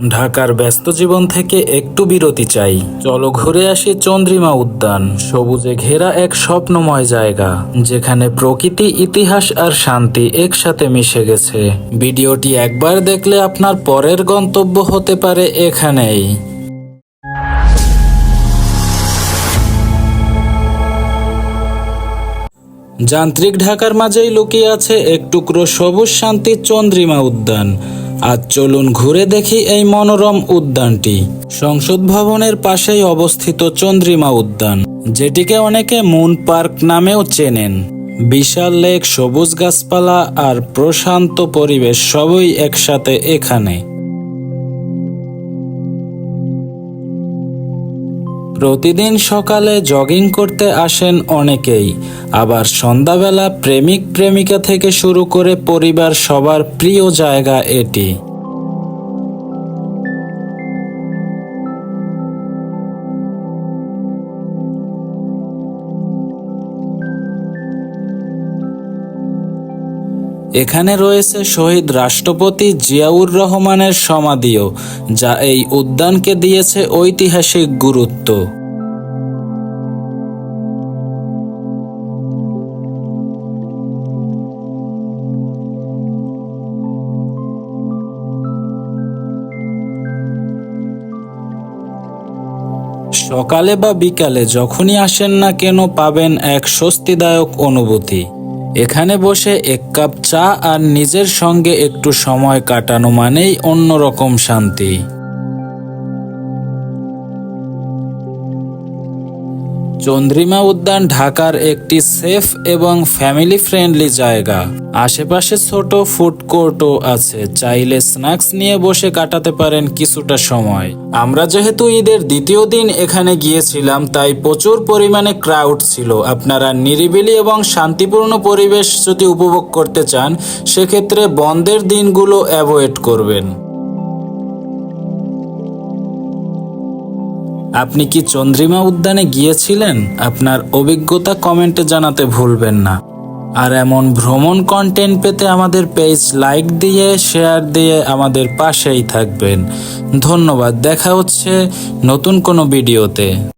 ঢাকার ব্যস্ত জীবন থেকে একটু বিরতি চাই। চলো ঘুরে আসি চন্দ্রিমা উদ্যান, সবুজে ঘেরা এক স্বপ্নময় জায়গা, যেখানে প্রকৃতি, ইতিহাস আর শান্তি একসাথে মিশে গেছে। ভিডিওটি একবার দেখলে আপনার পরের গন্তব্য হতে পারে এখানেই। যান্ত্রিক ঢাকার মাঝেই লুকিয়ে আছে এক টুকরো সবুজ শান্তির চন্দ্রিমা উদ্যান। আজ চলুন ঘুরে দেখি এই মনোরম উদ্যানটি। সংসদ ভবনের পাশেই অবস্থিত চন্দ্রিমা উদ্যান, যেটিকে অনেকে মুন পার্ক নামেও চেনেন। বিশাল লেক, সবুজ গাছপালা আর প্রশান্ত পরিবেশ সবই একসাথে এখানে। প্রতিদিন সকালে জগিং করতে আসেন অনেকেই। আবার সন্ধ্যাবেলা প্রেমিক প্রেমিকা থেকে শুরু করে পরিবার সবার প্রিয় জায়গা এটি। এখানে রয়েছে শহীদ রাষ্ট্রপতি জিয়াউর রহমানের সমাধিও। যা এই উদ্যানকে দিয়েছে ঐতিহাসিক গুরুত্ব। সকালে বা বিকালে যখনই আসেন না কেন পাবেন এক স্বস্তিদায়ক অনুভূতি। এখানে বসে এক কাপ চা আর নিজের সঙ্গে একটু সময় কাটানো মানেই অন্যরকম শান্তি। চন্দ্রিমা উদ্যান ঢাকার একটি সেফ এবং ফ্যামিলি ফ্রেন্ডলি জায়গা। আশেপাশে ছোট ফুড কোর্টও আছে, চাইলে স্ন্যাক্স নিয়ে বসে কাটাতে পারেন কিছুটা সময়। আমরা যেহেতু ঈদের দ্বিতীয় দিন এখানে গিয়েছিলাম, তাই প্রচুর পরিমাণে ক্রাউড ছিল। আপনারা নিরিবিলি এবং শান্তিপূর্ণ পরিবেশ যদি উপভোগ করতে চান, সেক্ষেত্রে বন্ধের দিনগুলো অ্যাভয়েড করবেন। আপনি কি চন্দ্রিমা উদ্যানে গিয়েছিলেন? আপনার অভিজ্ঞতা কমেন্টে জানাতে ভুলবেন না। আর এমন ভ্রমণ কন্টেন্ট পেতে আমাদের পেজ লাইক দিয়ে শেয়ার দিয়ে আমাদের পাশেই থাকবেন। ধন্যবাদ, দেখা হচ্ছে নতুন কোনো ভিডিওতে